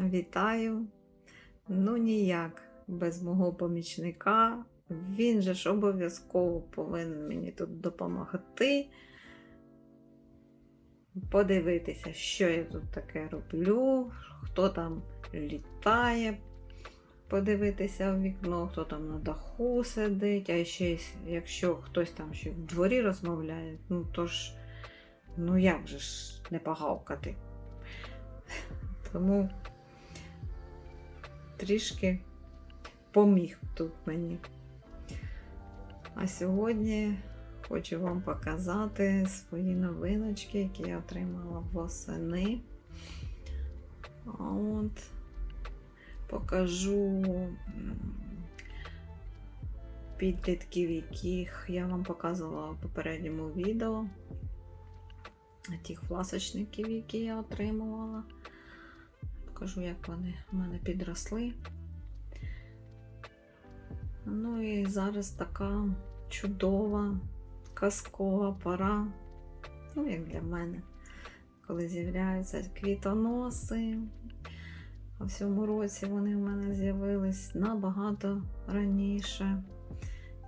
вітаю. Ну ніяк без мого помічника. Він же ж обов'язково повинен мені тут допомогти. Подивитися, що я тут таке роблю, хто там літає, подивитися в вікно, хто там на даху сидить, а ще якщо хтось там ще в дворі розмовляє, ну то ж, ну як же ж не погавкати. Тому трішки поміг тут мені. А сьогодні хочу вам показати свої новиночки, які я отримала восени. От покажу підлітків, яких я вам показувала в попередньому відео. Тих власочників, які я отримувала. Покажу, як вони в мене підросли. Ну і зараз така чудова, казкова пора, ну, як для мене, коли з'являються квітоноси. А в цьому році вони в мене з'явились набагато раніше,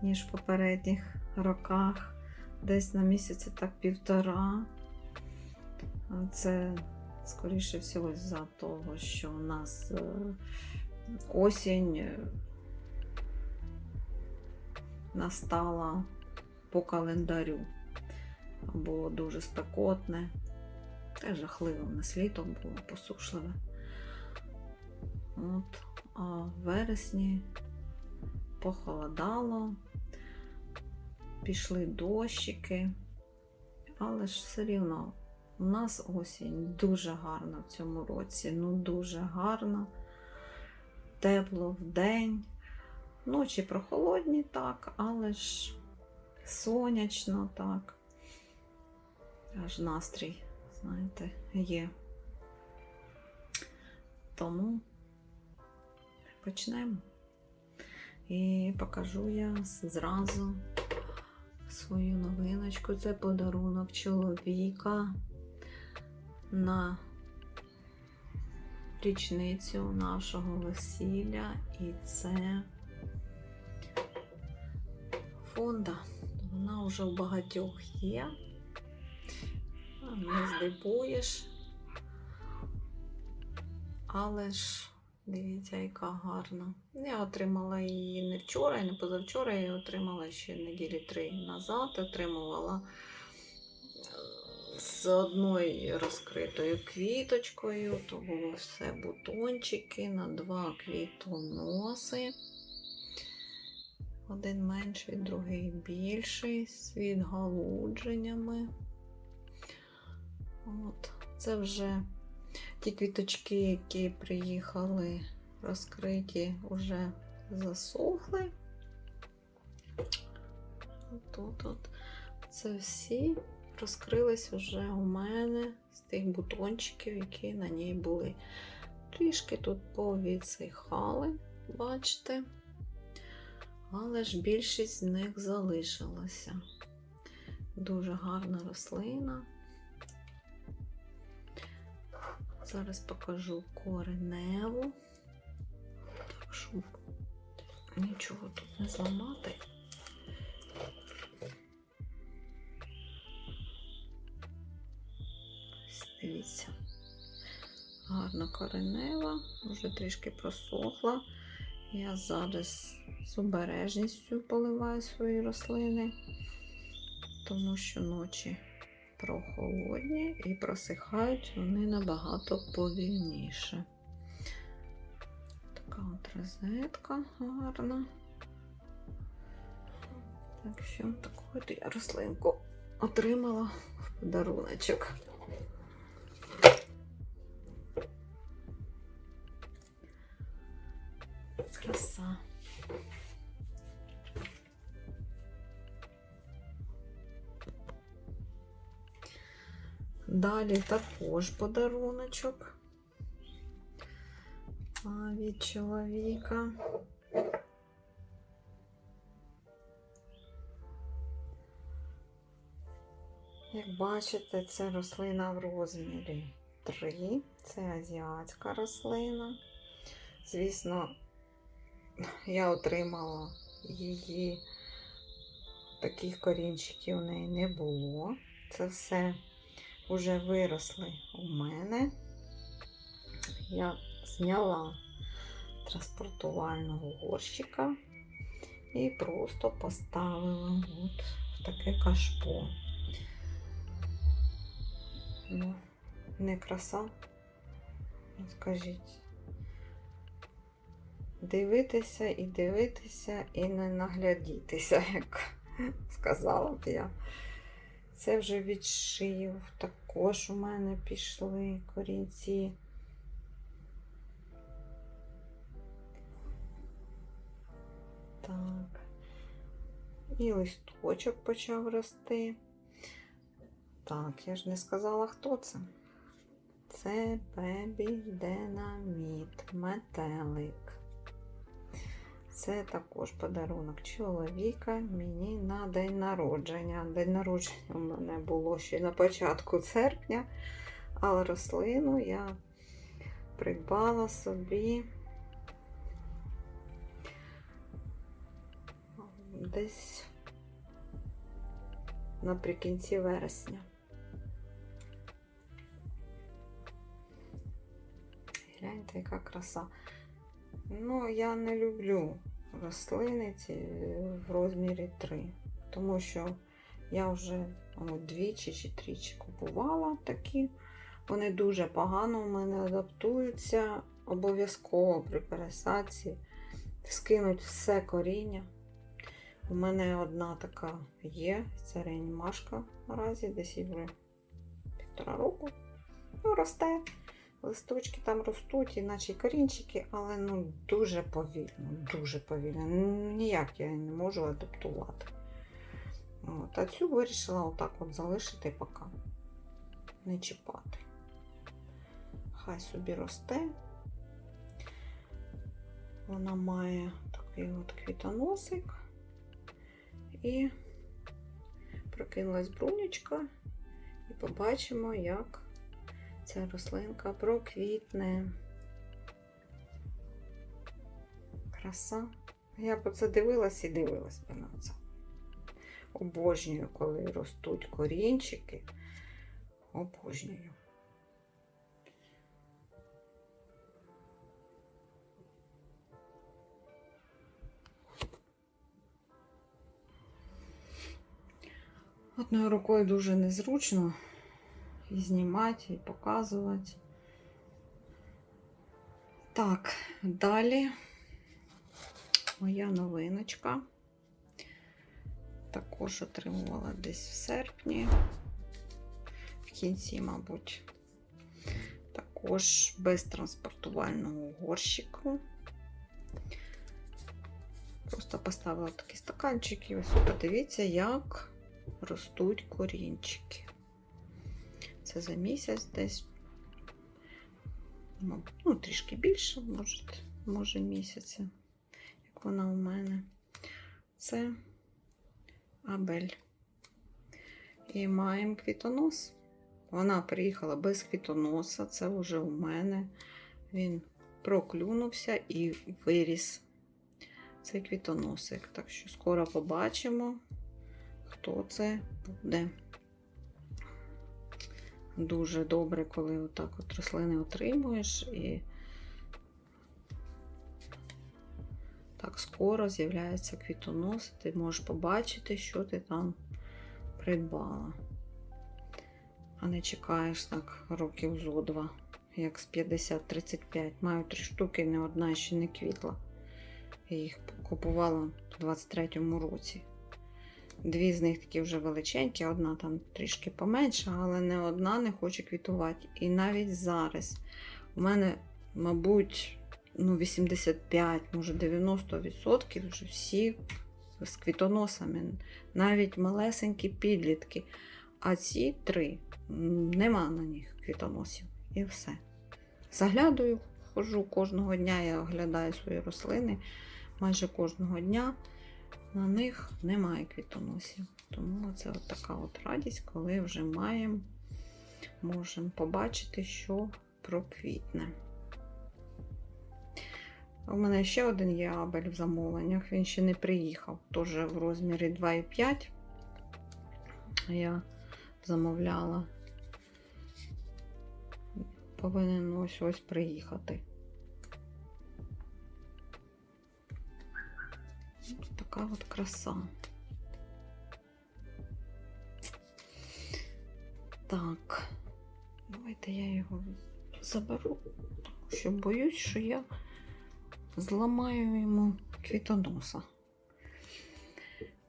ніж в попередніх роках, десь на місяці так півтора. Це, скоріше всього, за того, що у нас е, осінь е, настала по календарю. Було дуже спекотне, те жахливо в нас літом було посушливе. От, а в вересні похолодало, пішли дощики, але ж все рівно у нас осінь дуже гарна в цьому році. Ну, дуже гарна, тепло в день. Ночі прохолодні так, але ж сонячно так. Аж настрій, знаєте, є. Тому почнемо. І покажу я зразу свою новиночку. Це подарунок чоловіка на річницю нашого весілля. І це фонда. Вона вже у багатьох є. Не здивуєш. Але ж дивіться, яка гарна. Я отримала її не вчора і не позавчора, я її отримала ще неділі три назад. Отримувала з одною розкритою квіточкою, то було все бутончики на два квітоноси. Один менший, другий більший, з відгалудженнями. От. Це вже ті квіточки, які приїхали розкриті, вже засохли. Тут от. Це всі розкрились вже у мене з тих бутончиків, які на ній були. Трішки тут повідсихали, бачите але ж більшість з них залишилася. Дуже гарна рослина. Зараз покажу кореневу, так, щоб нічого тут не зламати. Дивіться, гарна коренева, вже трішки просохла. Я зараз з обережністю поливаю свої рослини, тому що ночі прохолодні і просихають вони набагато повільніше. Така от розетка гарна. Так що таку от я рослинку отримала в подаруночок. Краса. Далі також подаруночок від чоловіка. Як бачите, це рослина в розмірі 3. Це азіатська рослина. Звісно, я отримала її, таких корінчиків у неї не було. Це все вже виросли у мене. Я зняла транспортувального горщика і просто поставила от в таке кашпо. Ну, не краса, скажіть. Дивитися і дивитися, і не наглядітися, як сказала б я. Це вже відшив. Також у мене пішли корінці. Так. І листочок почав рости. Так, я ж не сказала, хто це. Це Бебі Динаміт, метелик. Це також подарунок чоловіка мені на день народження. День народження у мене було ще на початку серпня, але рослину я придбала собі десь наприкінці вересня. Гляньте, яка краса. Ну, я не люблю рослини ці в розмірі 3, тому що я вже двічі чи тричі купувала такі. Вони дуже погано в мене адаптуються. Обов'язково при пересадці скинуть все коріння. У мене одна така є, це реанімашка наразі, десь вже півтора року. Ну, росте. Листочки там ростуть, іначе корінчики, але ну дуже повільно, дуже повільно. Ну, Ніяк я не можу адаптувати. От, а цю вирішила отак от залишити поки. Не чіпати. Хай собі росте. Вона має такий от квітоносик. І прокинулась брунечка, і побачимо, як ця рослинка проквітне. Краса. Я б оце дивилась і дивилась би на це. Обожнюю, коли ростуть корінчики. Обожнюю. Одною рукою дуже незручно і знімати, і показувати. Так, далі моя новиночка. Також отримувала десь в серпні, в кінці, мабуть, також без транспортувального горщику. Просто поставила такий стаканчик і ось подивіться, як ростуть корінчики. Це за місяць десь, ну, трішки більше, може, може місяця, як вона у мене. Це Абель. І маємо квітонос. Вона приїхала без квітоноса, це вже у мене. Він проклюнувся і виріс цей квітоносик. Так що скоро побачимо, хто це буде. Дуже добре, коли отак от рослини отримуєш і так скоро з'являється квітонос, ти можеш побачити, що ти там придбала. А не чекаєш так років зо два, як з 50-35. Маю три штуки, не одна ще не квітла. Я їх купувала в 23-му році. Дві з них такі вже величенькі, одна там трішки поменша, але не одна не хоче квітувати. І навіть зараз у мене, мабуть, ну 85, може 90% вже всі з квітоносами, навіть малесенькі підлітки. А ці три нема на них квітоносів. І все. Заглядаю, ходжу кожного дня, я оглядаю свої рослини майже кожного дня. На них немає квітоносів. Тому це от така от радість, коли вже маємо можемо побачити, що проквітне. У мене ще один є абель в замовленнях, він ще не приїхав, теж в розмірі 2,5. Я замовляла. Повинен ось ось приїхати. Така от краса. Так, давайте я його заберу, тому що боюсь, що я зламаю йому квітоноса.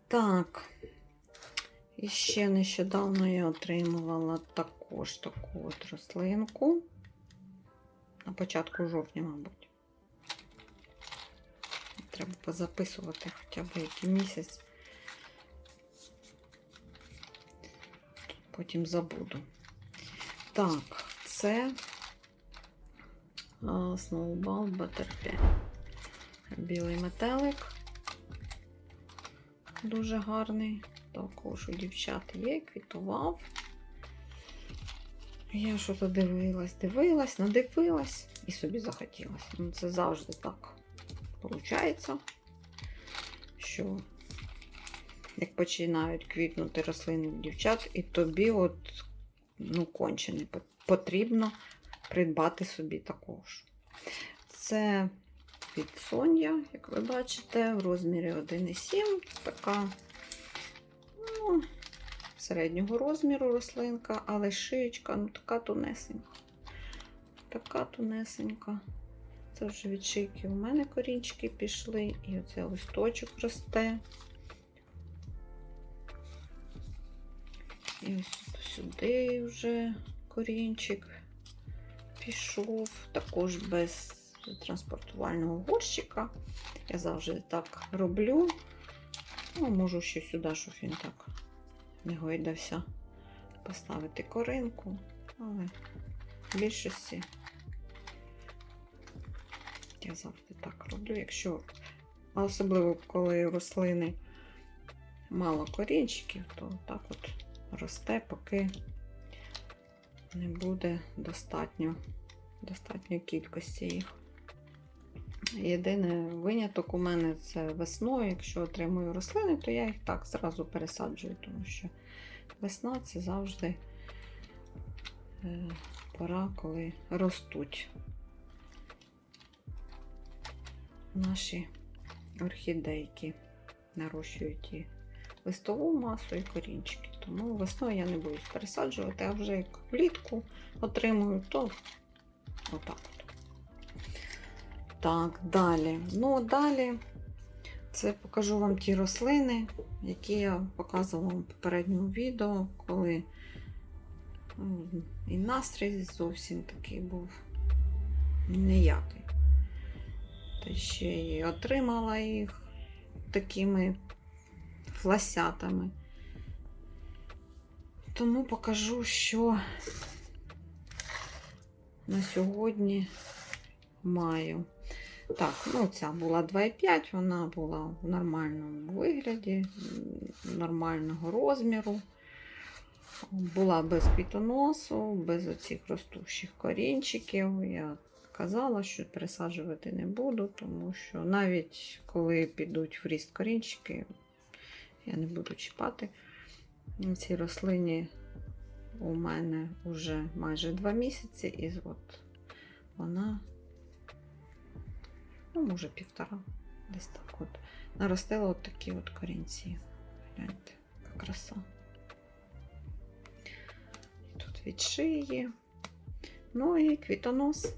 Так, і ще нещодавно я отримувала також таку от рослинку. На початку жовтня, мабуть. Треба позаписувати хоча б який місяць. Потім забуду. Так, це Snowball Butterfly. Білий метелик. Дуже гарний. Також у дівчат є, квітував. Я що то дивилась, дивилась, надивилась і собі захотілося. Ну, це завжди так виходить, що як починають квітнути рослини дівчат, і тобі от, ну, конче не потрібно придбати собі також. Це від Соня, як ви бачите, в розмірі 1,7. Така ну, середнього розміру рослинка, але шиєчка ну, така тунесенька. Така тунесенька. Це вже від шийки у мене корінчики пішли, і оце листочок росте. І ось сюди вже корінчик пішов, також без транспортувального горщика. Я завжди так роблю. Ну, можу ще сюди, щоб він так не гойдався, поставити коринку, але в більшості я завжди так роблю, якщо, особливо коли рослини мало корінчиків, то так от росте, поки не буде достатньо, достатньої кількості їх. Єдиний виняток у мене це весною. Якщо отримую рослини, то я їх так зразу пересаджую, тому що весна це завжди е, пора, коли ростуть наші орхідейки, нарощують і листову масу і корінчики. Тому весною я не боюсь пересаджувати, а вже як влітку отримую, то отак. Так, далі. Ну, далі це покажу вам ті рослини, які я показувала в попередньому відео, коли і настрій зовсім такий був ніякий. Та ще й отримала їх такими фласятами. Тому покажу, що на сьогодні маю. Так, ну ця була 2,5, вона була в нормальному вигляді, нормального розміру. Була без квітоносу, без оцих ростущих корінчиків. Я казала, що пересаджувати не буду, тому що навіть коли підуть в ріст корінчики, я не буду чіпати. Ці рослині у мене вже майже 2 місяці, і от вона ну, може, півтора, десь так от. Наростила от такі от корінці. Гляньте, яка краса. Тут від шиї. Ну і квітонос.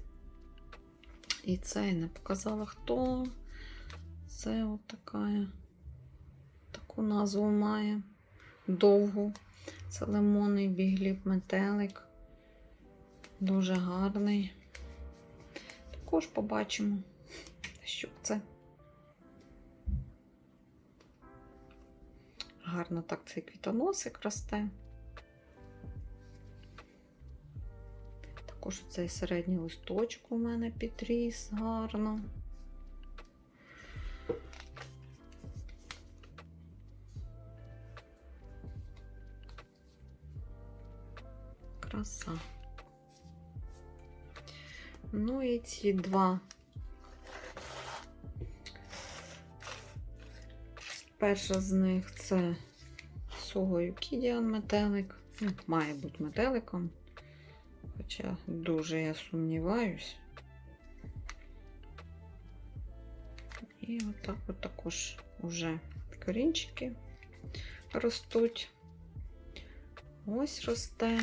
І це я не показала хто. Це от таку назву має. Довгу. Це лимонний бігліб метелик. Дуже гарний. Також побачимо що це. Гарно так цей квітоносик росте. Також цей середній листочок у мене підріс гарно. краса. Ну і ці два. Перша з них це Сугою Кідіан метелик. Ну, має бути метеликом. Хоча дуже я сумніваюсь. І отак от також уже корінчики ростуть. Ось росте.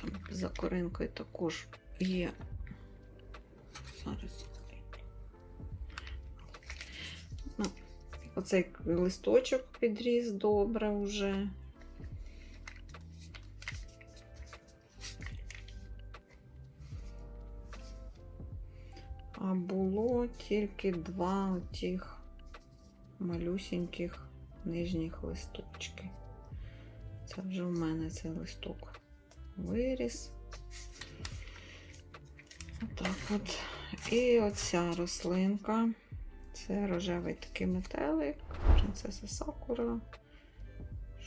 Там за коринкою також є. Зараз. Ну, оцей листочок підріс добре вже. Тільки два отих малюсеньких нижніх листочки. Це вже в мене цей листок виріс. Отак от. І оця рослинка. Це рожевий такий метелик, принцеса Сакура.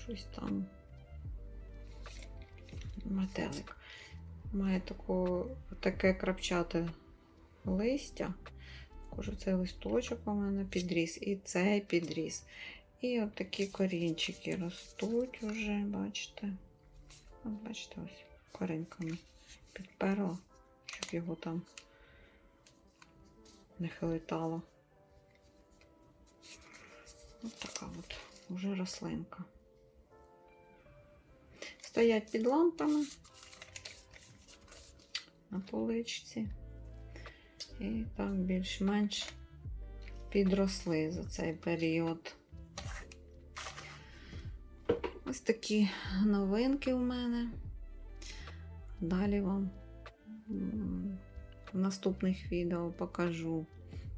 Щось там. Метелик. Має таку, таке крапчате листя. Також цей листочок у мене підріс, і цей підріс. І от такі корінчики ростуть вже, бачите. От бачите, ось корінками підперла, щоб його там не хилитало. Ось така от уже рослинка. Стоять під лампами на поличці. І так більш-менш підросли за цей період. Ось такі новинки у мене. Далі вам в наступних відео покажу.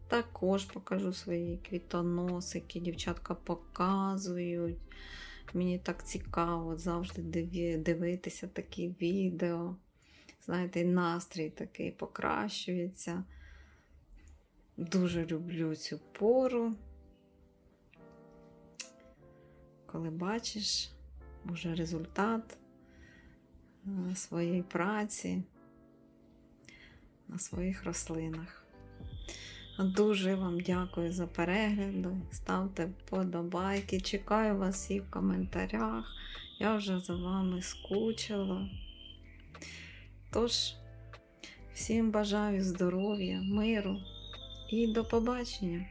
Також покажу свої квітоносики. Дівчатка показують. Мені так цікаво завжди дивитися такі відео. Знаєте, настрій такий покращується. Дуже люблю цю пору. Коли бачиш уже результат е, своєї праці на своїх рослинах. Дуже вам дякую за перегляди. Ставте вподобайки. Чекаю вас всіх в коментарях. Я вже за вами скучила. Тож, всім бажаю здоров'я, миру і до побачення!